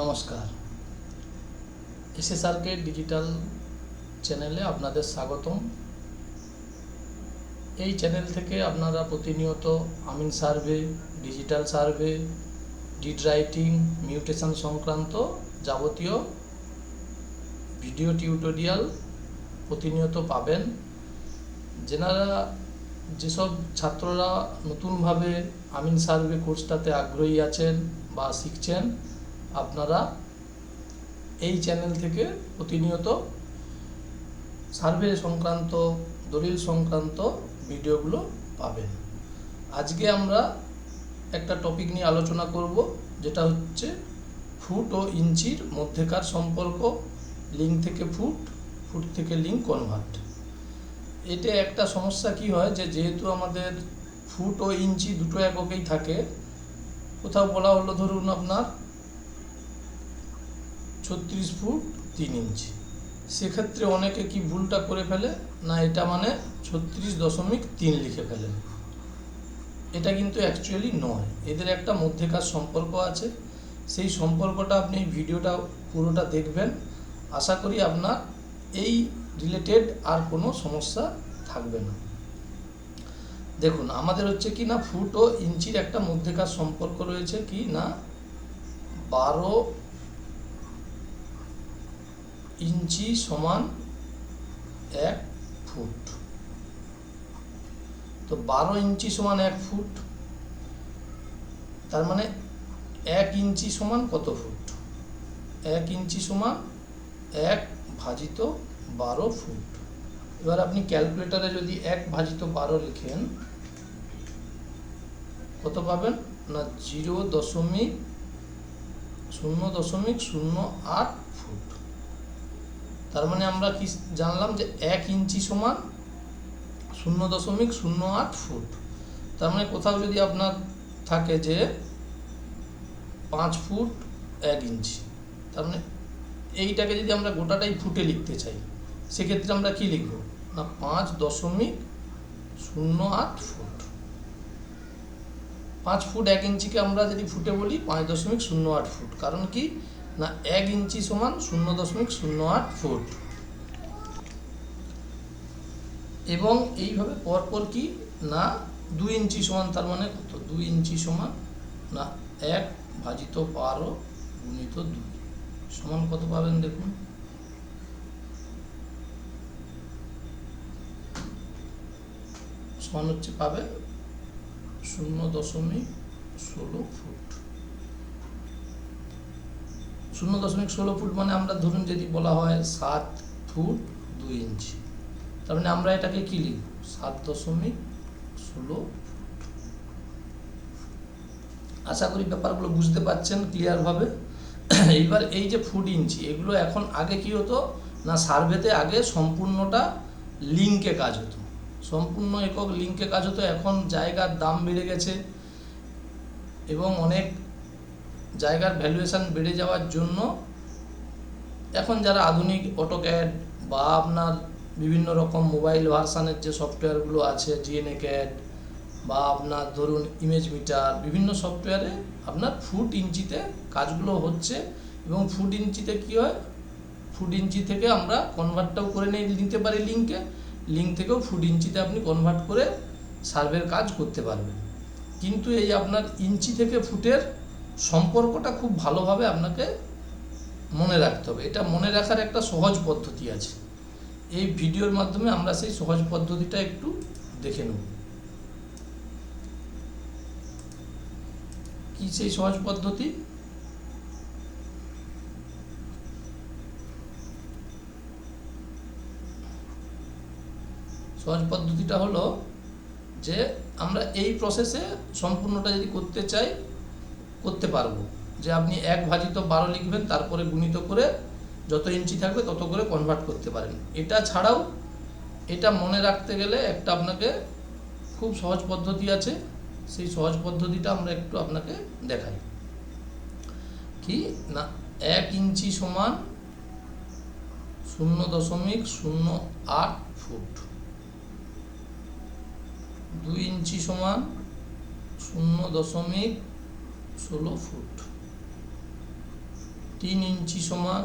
নমস্কার। এসএসআরকে ডিজিটাল চ্যানেলে আপনাদের স্বাগতম। এই চ্যানেল থেকে আপনারা প্রতিনিয়ত আমিন survey, digital survey, deed writing, mutation সংক্রান্ত যাবতীয় ভিডিও টিউটোরিয়াল প্রতিনিয়ত পাবেন। যেনারা যেসব ছাত্ররা নতুনভাবে আমিন সার্ভে কোর্সটাতে আগ্রহী আছেন বা শিখছেন আপনারা এই চ্যানেল থেকে প্রতিনিয়ত সার্ভে সংক্রান্ত, দলিল সংক্রান্ত ভিডিওগুলো পাবেন। আজকে আমরা একটা টপিক নিয়ে আলোচনা করব, যেটা হচ্ছে ফুট ও ইঞ্চির মধ্যেকার সম্পর্ক লিঙ্ক থেকে ফুট ফুট থেকে লিঙ্ক কনভার্ট এতে একটা সমস্যা কি হয় যে, যেহেতু আমাদের ফুট ও ইঞ্চি দুটো এককেই থাকে, কোথাও বলা হলো ধরুন আপনার ছত্রিশ ফুট তিন ইঞ্চি। সেক্ষেত্রে অনেকে কি ভুলটা করে ফেলে? না, এটা মানে ছত্রিশ দশমিক তিন লিখে ফেলেন এটা কিন্তু অ্যাকচুয়ালি নয়। এদের একটা মধ্যেকার সম্পর্ক আছে। সেই সম্পর্কটা আপনি ভিডিওটা, পুরোটা দেখবেন। আশা করি আপনার এই রিলেটেড আর কোনো সমস্যা থাকবে না। দেখুন, আমাদের হচ্ছে কি না, ফুট ও ইঞ্চির একটা মধ্যেকার সম্পর্ক রয়েছে কি না, বারো ইঞ্চি সমান এক ফুট। তো বারো ইঞ্চি সমান এক ফুট, তার মানে এক ইঞ্চি সমান কত ফুট? এক ইঞ্চি সমান এক ভাজিত বারো ফুট। এবার আপনি ক্যালকুলেটারে যদি এক ভাজিত বারো লিখেন, কত পাবেন? না, জিরো দশমিক শূন্য দশমিক শূন্য আট তার মানে আমরা কি জানলাম যে এক ইঞ্চি সমান শূন্য দশমিক শূন্য আট ফুট। তার মানে কোথাও যদি আপনার থাকে যে পাঁচ ফুট এক ইঞ্চি। তার মানে এইটাকে যদি আমরা গোটাটাই ফুটে লিখতে চাই, সেক্ষেত্রে আমরা কি লিখব? না, পাঁচ দশমিক শূন্য আট ফুট। পাঁচ ফুট এক ইঞ্চিকে আমরা যদি ফুটে বলি, পাঁচ দশমিক শূন্য আট ফুট। কারণ কি? না, এক ইঞ্চি সমান শূন্য দশমিক শূন্য আট ফুট। এবং এইভাবে পরপর কি? না, দুই ইঞ্চি সমান তার মানে কত? দুই ইঞ্চি সমান, না, এক ভাজিত বারো গুণিত দুই। সমান কত পাবেন দেখুন? সমান হচ্ছে পাবেন শূন্য দশমিক ষোলো ফুট। শূন্য দশমিক ষোলো ফুট মানে আমরা ধরুন যদি বলা হয় সাত ফুট দুই ইঞ্চি। তার মানে আমরা এটাকে কি লিখব? সাত দশমিক ষোলো আশা করি ব্যাপারগুলো বুঝতে পারছেন ক্লিয়ারভাবে এইবার এই যে ফুট ইঞ্চি, এগুলো এখন আগে কি হতো? না সার্ভেতে আগে সম্পূর্ণটা লিঙ্কে কাজ হতো। সম্পূর্ণ একক লিঙ্কে কাজ হতো, এখন জায়গার দাম বেড়ে গেছে। এবং অনেক জায়গার ভ্যালুয়েশন বেড়ে যাওয়ার জন্য এখন যারা আধুনিক অটোক্যাড বা আপনার বিভিন্ন রকম মোবাইল ভার্সানের যে সফটওয়্যারগুলো আছে জিএনএ ক্যাড বা আপনার ধরুন ইমেজ মিটার বিভিন্ন সফটওয়্যারে আপনার ফুট ইঞ্চিতে কাজগুলো হচ্ছে এবং ফুট ইঞ্চিতে কী হয়? ফুট ইঞ্চি থেকে আমরা কনভার্টটাও করে নিতে পারি লিঙ্কে লিঙ্ক থেকেও ফুট ইঞ্চিতে আপনি কনভার্ট করে সার্ভের কাজ করতে পারবেন। কিন্তু এই আপনার ইঞ্চি থেকে ফুটের সম্পর্কটা খুব ভালোভাবে আপনাকে মনে রাখতে হবে। এটা মনে রাখার একটা সহজ পদ্ধতি আছে। এই ভিডিওর মাধ্যমে আমরা সেই সহজ পদ্ধতিটা একটু দেখে নেব। কি সেই সহজ পদ্ধতি? সহজ পদ্ধতিটা হলো যে আমরা এই প্রসেসে সম্পূর্ণটা যদি করতে চাই করতে পারব। যে আপনি এক ভাজিত বারো লিখবেন, তারপরে গুণিত করে যত ইঞ্চি থাকবে তত করে কনভার্ট করতে পারেন। এটা ছাড়াও এটা মনে রাখতে গেলে একটা আপনাকে খুব সহজ পদ্ধতি আছে। সেই সহজ পদ্ধতিটা আমরা একটু আপনাকে দেখাই। কি? না, এক ইঞ্চি সমান শূন্য দশমিক শূন্য আট ফুট। দুই ইঞ্চি সমান শূন্য দশমিক ষোলো ফুট। তিন ইঞ্চি সমান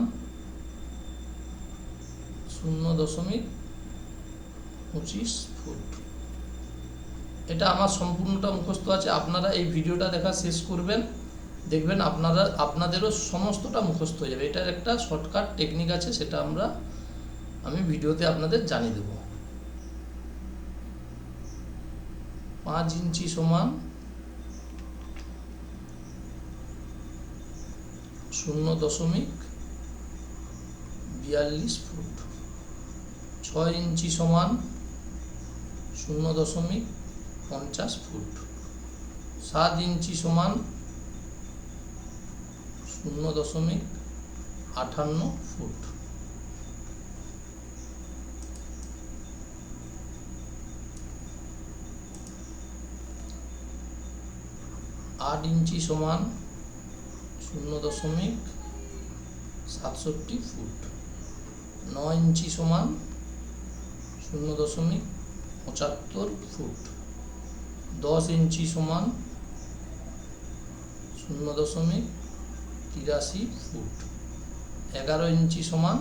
শূন্য দশমিক পঁচিশ ফুট। এটা আমার সম্পূর্ণটা মুখস্থ আছে, আপনারা এই ভিডিওটা দেখা শেষ করবেন। দেখবেন আপনারা, আপনাদেরও সমস্তটা মুখস্থ হয়ে যাবে। এটার একটা শর্টকাট টেকনিক আছে, সেটা আমরা, আমি ভিডিওতে আপনাদের জানিয়ে দেব। পাঁচ ইঞ্চি সমান শূন্য দশমিক বিয়াল্লিশ ফুট। ছয় ইঞ্চি সমান শূন্য দশমিক পঞ্চাশ ফুট। সাত ইঞ্চি সমান শূন্য দশমিক আটান্ন ফুট। আট ইঞ্চি সমান শূন্য দশমিক সাতষট্টি ফুট। নয় ইঞ্চি সমান শূন্য দশমিক পঁচাত্তর ফুট। দশ ইঞ্চি সমান শূন্য দশমিক তিরাশি ফুট। এগারো ইঞ্চি সমান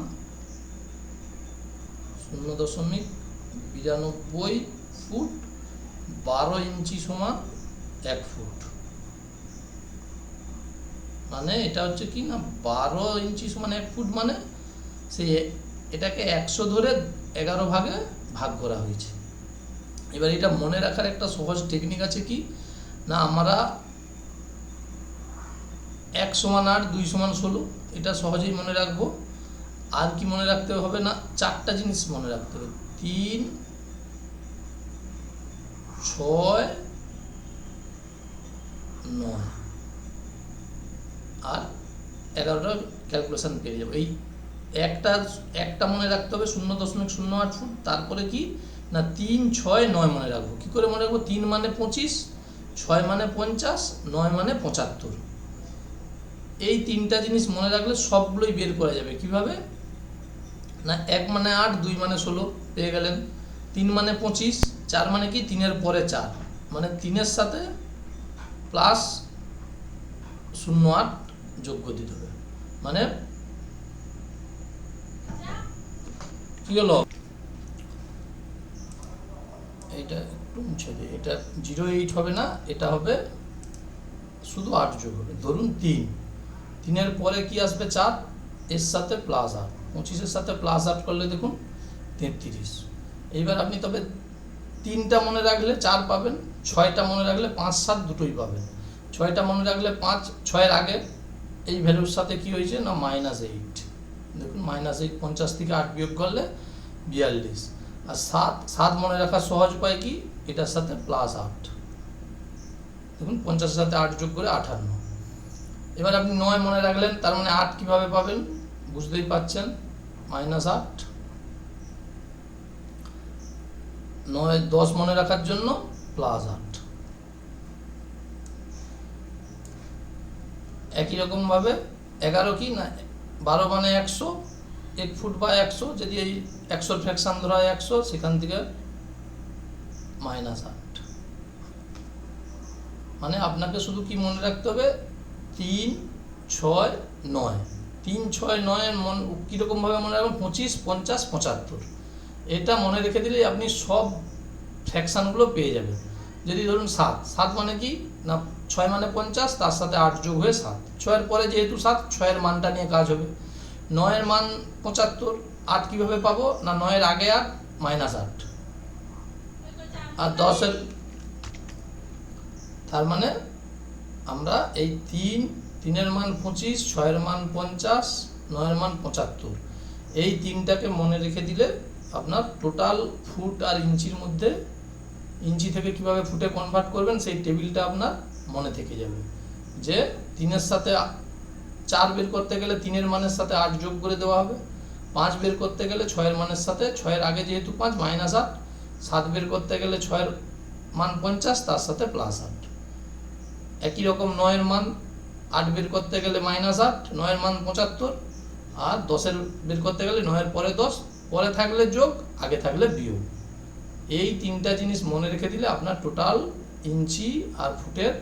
শূন্য দশমিক বিরানব্বই ফুট। বারো ইঞ্চি সমান এক ফুট। মানে এটা হচ্ছে কি না, বারো ইঞ্চি সমান এক ফুট মানে সে এটাকে একশো ধরে এগারো ভাগে ভাগ করা হয়েছে। এবার এটা মনে রাখার একটা সহজ টেকনিক আছে কি না, আমরা এক সমান আট, দুই সমান ষোলো, এটা সহজেই মনে রাখব। আর কি মনে রাখতে হবে না, চারটা জিনিস মনে রাখতে হবে। তিন, ছয়, নয়। আর এগারোটা ক্যালকুলেশান পেয়ে যাব। এই একটা একটা মনে রাখতে হবে শূন্য দশমিক শূন্য আট ফুট, তারপরে কি? না, তিন, ছয়, নয় মনে রাখব। কী করে মনে রাখব? তিন মানে পঁচিশ, ছয় মানে পঞ্চাশ, নয় মানে পঁচাত্তর। এই তিনটা জিনিস মনে রাখলে সবগুলোই বের করা যাবে। কীভাবে? না, এক মানে আট, দুই মানে ষোলো, পেয়ে গেলেন। তিন মানে পঁচিশ, চার মানে কি? তিনের পরে চার। মানে তিনের সাথে প্লাস শূন্য আট যোগ্য দিতে হবে। মানে? কি হলো? এইটা একটু মুছে দিই এটা জিরো এইট হবে না, এটা হবে শুধু আট যোগ হবে। ধরুন তিন। তিনের পরে কি আসবে চার? এর সাথে প্লাস আট। পঁচিশের সাথে প্লাস আট করলে দেখুন, তেত্রিশ। এইবার আপনি তবে তিনটা মনে রাখলে চার পাবেন, ছয়টা মনে রাখলে পাঁচ, সাত দুটোই পাবেন। ছয়টা মনে রাখলে পাঁচ, ছয়ের আগে এই ভ্যালুর সাথে কি হয়েছে না মাইনাস এইট দেখুন মাইনাস এইট পঞ্চাশ থেকে আট বিয়োগ করলে বিয়াল্লিশ। আর সাত সাত মনে রাখার সহজ উপায় কি? এটার সাথে প্লাস আট। দেখুন, পঞ্চাশের সাথে আট যোগ করে আঠান্ন। এবার আপনি নয় মনে রাখলেন, তার মানে আট কীভাবে পাবেন? বুঝতেই পাচ্ছেন? মাইনাস আট। নয়, দশ মনে রাখার জন্য প্লাস আট। একই রকমভাবে এগারো কি না? বারো মানে একশো, এক ফুট বা একশো, যদি এই একশোর ফ্র্যাকশান ধরা হয় একশো, সেখান থেকে মাইনাস আট। মানে আপনাকে শুধু কি মনে রাখতে হবে? তিন, ছয়, নয়। তিন, ছয়, নয়ের মন কীরকমভাবে মনে রাখবেন? পঁচিশ, পঞ্চাশ, পঁচাত্তর। এটা মনে রেখে দিলেই আপনি সব ফ্র্যাকশানগুলো পেয়ে যাবেন। যদি ধরুন সাত সাত মানে কি? না, ছয় মানে পঞ্চাশ, তার সাথে আট যোগ হয়ে সাত। ছয়ের পরে যেহেতু সাত, ছয়ের মানটা নিয়ে কাজ হবে। নয়ের মান পঁচাত্তর, আট কীভাবে পাবো? না, নয়ের আগে আট, মাইনাস আট। আর দশের, তার মানে আমরা এই তিন, তিনের মান পঁচিশ, ছয়ের মান পঞ্চাশ, নয়ের মান পঁচাত্তর। এই তিনটাকে মনে রেখে দিলে আপনার টোটাল ফুট আর ইঞ্চির মধ্যে ইঞ্চি থেকে কীভাবে ফুটে কনভার্ট করবেন, সেই টেবিলটা আপনার মনে থেকে যাবে। যে তিনের সাথে চার বের করতে গেলে তিনের মানের সাথে আট যোগ করে দেওয়া হবে। পাঁচ বের করতে গেলে ছয়ের মানের সাথে, ছয়ের আগে যেহেতু পাঁচ, মাইনাস আট। সাত বের করতে গেলে ছয়ের মান পঞ্চাশ, তার সাথে প্লাস আট। একই রকম নয়ের মান, আট বের করতে গেলে মাইনাস আট, নয়ের মান পঁচাত্তর। আর দশের বের করতে গেলে নয়ের পরে দশ। পরে থাকলে যোগ, আগে থাকলে বিয়োগ। এই তিনটা জিনিস মনে রেখে দিলে আপনার টোটাল ইঞ্চি আর ফুটের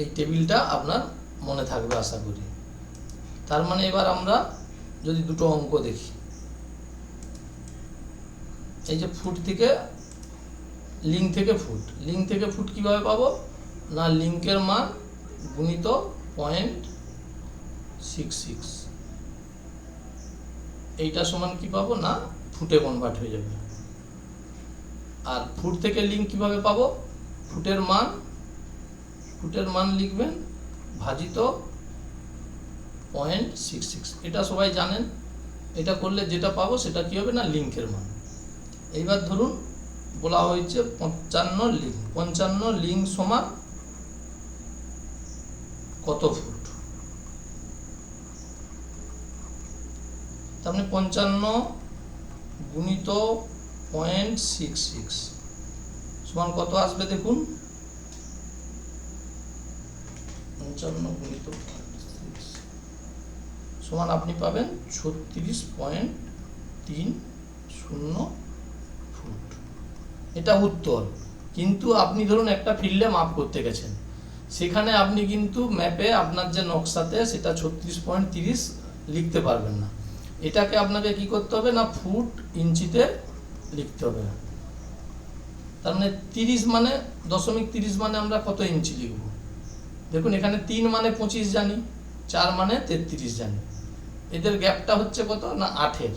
এই টেবিলটা আপনার মনে থাকবে আশা করি। তার মানে এবার আমরা যদি দুটো অঙ্ক দেখি। এই যে ফুট থেকে লিঙ্ক থেকে ফুট। লিঙ্ক থেকে ফুট কীভাবে পাবো? না লিঙ্কের মান গুণিত পয়েন্ট সিক্স সিক্স এইটা সমান কি পাবো? না, ফুটে কনভার্ট হয়ে যাবে। আর ফুট থেকে লিঙ্ক কীভাবে পাবো? ফুটের মান ফুটের মান লিখবেন ভাজিত পয়েন্ট সিক্স সিক্স এটা সবাই জানেন, এটা করলে যেটা পাবো সেটা কি হবে না লিঙ্কের মান। এইবার ধরুন বলা হয়েছে পঞ্চান্ন লিঙ্ক পঞ্চান্ন লিঙ্ক সমান কত ফুট? তার মানে পঞ্চান্ন গুণিত পয়েন্ট সিক্স সিক্স। সমান কত আসবে দেখুন? পঞ্চান্ন সমান আপনি পাবেন ছত্রিশ পয়েন্ট তিন শূন্য ফুট। এটা উত্তর। কিন্তু আপনি ধরুন একটা ফিল্ডে মাপ করতে গেছেন। সেখানে আপনি কিন্তু ম্যাপে আপনার যে নকশাতে সেটা ছত্রিশ পয়েন্ট তিরিশ লিখতে পারবেন না। এটাকে আপনাকে কি করতে হবে না, ফুট ইঞ্চিতে লিখতে হবে। তার মানে তিরিশ মানে দশমিক তিরিশ মানে আমরা কত ইঞ্চি লিখব? দেখুন, এখানে তিন মানে পঁচিশ জানি, চার মানে তেত্রিশ জানি। এদের গ্যাপটা হচ্ছে কত না আঠের?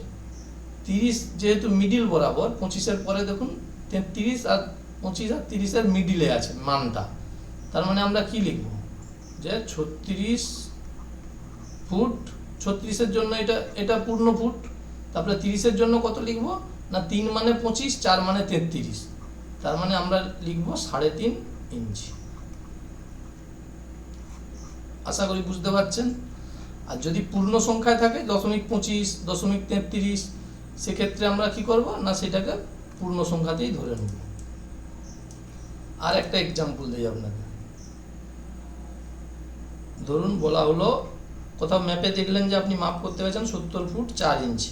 তিরিশ যেহেতু মিডিল বরাবর, পঁচিশের পরে দেখুন, তেত্রিশ আর পঁচিশ আর তিরিশের মিডিলে আছে মানটা। তার মানে আমরা কি লিখব? যে ছত্রিশ ফুট, ছত্রিশের জন্য এটা এটা পূর্ণ ফুট, তারপরে তিরিশের জন্য কত লিখব? না তিন মানে পঁচিশ, চার মানে তেত্রিশ। তার মানে আমরা লিখব সাড়ে তিন ইঞ্চি। আশা করি বুঝতে পারছেন? আর যদি পূর্ণ সংখ্যায় থাকে, দশমিক পঁচিশ, দশমিক তেত্রিশ, সেক্ষেত্রে আমরা কি করব? না, সেটাকে পূর্ণ সংখ্যাতেই ধরে নেব। আর একটা এক্সাম্পল দিই আপনাকে। ধরুন বলা হলো, কোথাও ম্যাপে দেখলেন যে আপনি মাপ করতে গেছেন সত্তর ফুট চার ইঞ্চি।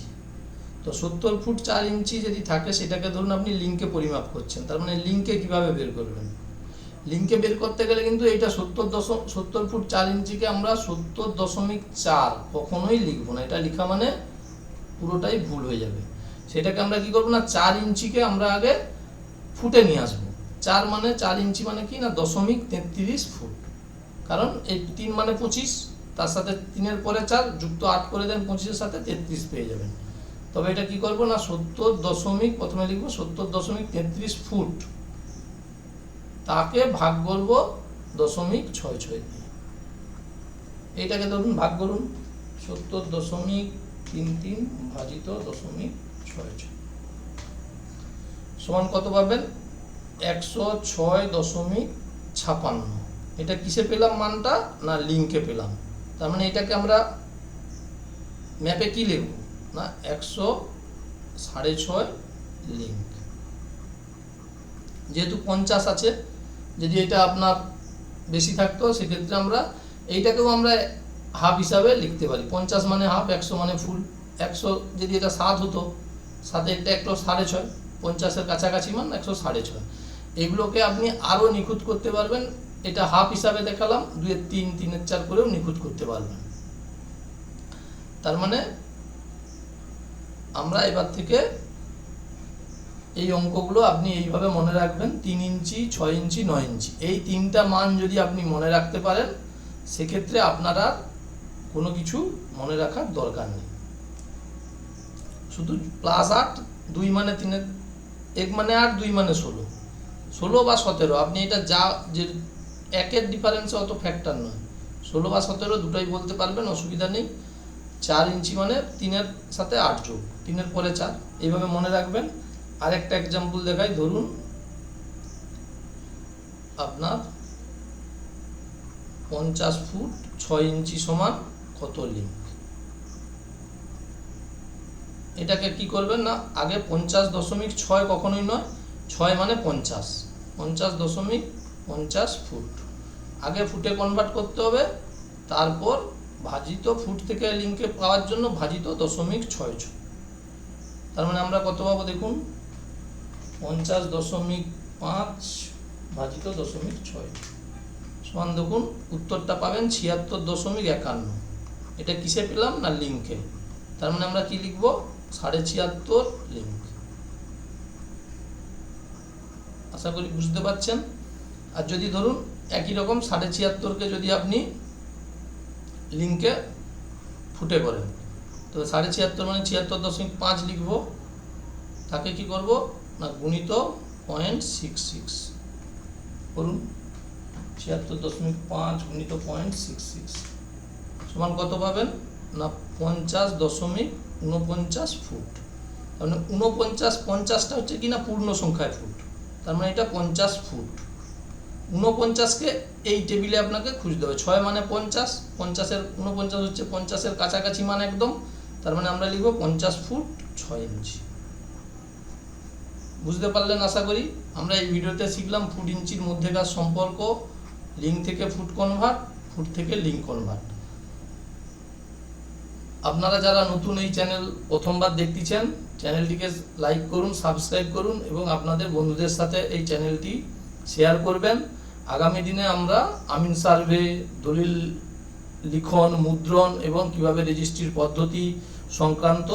তো সত্তর ফুট চার ইঞ্চি যদি থাকে, সেটাকে ধরুন আপনি লিঙ্কে পরিমাপ করছেন। তার মানে লিঙ্কে কীভাবে বের করবেন? লিঙ্কে বের করতে গেলে কিন্তু এটা সত্তর দশম সত্তর ফুট চার ইঞ্চিকে আমরা সত্তর দশমিক চার কখনোই লিখব না। এটা লেখা মানে পুরোটাই ভুল হয়ে যাবে। সেটাকে আমরা কি করব না, চার ইঞ্চিকে আমরা আগে ফুটে নিয়ে আসব। চার মানে চার ইঞ্চি মানে কি না, দশমিক তেত্রিশ ফুট। কারণ এই তিন মানে পঁচিশ, তার সাথে তিনের পরে চার, যুক্ত আট করে দেন, পঁচিশের সাথে তেত্রিশ পেয়ে যাবেন। তবে এটা কি করব না, সত্তর দশমিক, প্রথমে লিখব সত্তর দশমিক তেত্রিশ ফুট। তাকে ভাগ করব দশমিক ছয় ছয়। দিয়ে এইটাকে ধরুন, ভাগ করুন। সত্তর দশমিক তিন তিন ভাজিত দশমিক ছয় ছয়। সমান কত পাবেন? একশো ছয় দশমিক ছাপান্ন। এটা কিসে পেলাম মানটা? না লিঙ্কে পেলাম। তার মানে এটাকে আমরা ম্যাপে কি লিখব? না, একশো সাড়ে ছয় লিঙ্ক যেহেতু পঞ্চাশ আছে, যদি এটা আপনার বেশি থাকতো, সেক্ষেত্রে আমরা এইটাকেও আমরা হাফ হিসাবে লিখতে পারি। পঞ্চাশ মানে হাফ একশো মানে ফুল একশো যদি এটা সাত হতো সাথে এটা একশো সাড়ে ছয়। পঞ্চাশের কাছাকাছি মান একশো সাড়ে ছয়। এগুলোকে আপনি আরও নিখুঁত করতে পারবেন। এটা হাফ হিসাবে দেখালাম দুয়ের তিন, তিনের চার করেও নিখুঁত করতে পারবেন। তার মানে আমরা এবার থেকে এই অঙ্কগুলো আপনি এইভাবে মনে রাখবেন, তিন ইঞ্চি, ছয় ইঞ্চি, নয় ইঞ্চি। এই তিনটা মান যদি আপনি মনে রাখতে পারেন, সেক্ষেত্রে আপনারা কোনো কিছু মনে রাখার দরকার নেই। শুধু প্লাস আট, দুই মানে তিনের এক মানে আট, দুই মানে ষোলো। ষোলো বা সতেরো, আপনি এটা যা যে একের ডিফারেন্সে অত ফ্যাক্টর নয়। ষোলো বা সতেরো দুটোই বলতে পারবেন, অসুবিধা নেই। চার ইঞ্চি মানে তিনের সাথে আট যোগ। তিনের পরে চার এইভাবে মনে রাখবেন। আরেকটা এক্সাম্পল দেখাই, ধরুন আপনার পঞ্চাশ ফুট ছয় ইঞ্চি সমান কত লিঙ্ক এটাকে কি করবেন না, আগে পঞ্চাশ দশমিক ছয় কখনোই নয়, ছয় মানে পঞ্চাশ। পঞ্চাশ দশমিক পঞ্চাশ ফুট। আগে ফুটে কনভার্ট করতে হবে, তারপর ভাজিত ফুট থেকে লিঙ্কে পাওয়ার জন্য ভাজিত দশমিক ছয় ছয়। তার মানে আমরা কত পাবো দেখুন? পঞ্চাশ দশমিক পাঁচ ভাজিত দশমিক ছয়। সমান দেখুন, উত্তরটা পাবেন ছিয়াত্তর দশমিক একান্ন। এটা কিসে পেলাম? না লিঙ্কে তার মানে আমরা কি লিখব? সাড়ে ছিয়াত্তর লিঙ্ক আশা করি বুঝতে পারছেন? আর যদি ধরুন একই রকম সাড়ে ছিয়াত্তরকে যদি আপনি লিঙ্কে ফুটে করেন তো সাড়ে ছিয়াত্তর মানে ছিয়াত্তর দশমিক পাঁচ লিখব। তাকে কি করব? না, গুণিত পয়েন্ট সিক্স সিক্স করুন। ছিয়াত্তর দশমিক পাঁচ গুণিত পয়েন্ট সিক্স সিক্স সমান কত পাবেন? না, পঞ্চাশ দশমিক উনপঞ্চাশ ফুট। তার মানে উনপঞ্চাশ পঞ্চাশটা হচ্ছে কি না, পূর্ণ সংখ্যায় ফুট। তার মানে এটা পঞ্চাশ ফুট। উনপঞ্চাশকে এই টেবিলে আপনাকে খুঁজতে হবে। ছয় মানে পঞ্চাশ, পঞ্চাশের উনপঞ্চাশ হচ্ছে পঞ্চাশের কাছাকাছি মান একদম তার মানে আমরা লিখব পঞ্চাশ ফুট ছয় ইঞ্চি। বুঝতে পারলেন আশা করি? আমরা এই ভিডিওতে শিখলাম ফুট ইঞ্চির মধ্যেকার সম্পর্ক লিঙ্ক থেকে ফুট কনভার্ট ফুট থেকে লিঙ্ক কনভার্ট আপনারা যারা নতুন এই চ্যানেল প্রথমবার দেখতেছেন চ্যানেলটিকে লাইক করুন সাবস্ক্রাইব করুন এবং আপনাদের বন্ধুদের সাথে এই চ্যানেলটি শেয়ার করবেন। আগামী দিনে আমরা আমিন সার্ভে, দলিল লিখন, মুদ্রণ এবং কীভাবে রেজিস্ট্রির পদ্ধতি সংক্রান্ত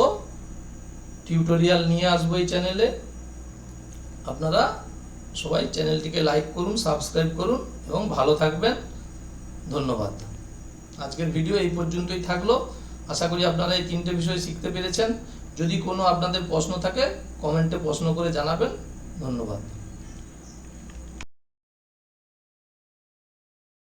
টিউটোরিয়াল নিয়ে আসব এই চ্যানেলে আপনারা সবাই চ্যানেলটিকে লাইক করুন সাবস্ক্রাইব করুন এবং ভালো থাকবেন। ধন্যবাদ। আজকের ভিডিও এই পর্যন্তই থাকল। আশা করি আপনারা এই তিনটে বিষয় শিখতে পেরেছেন। যদি কোনো আপনাদের প্রশ্ন থাকে কমেন্টে প্রশ্ন করে জানাবেন। ধন্যবাদ।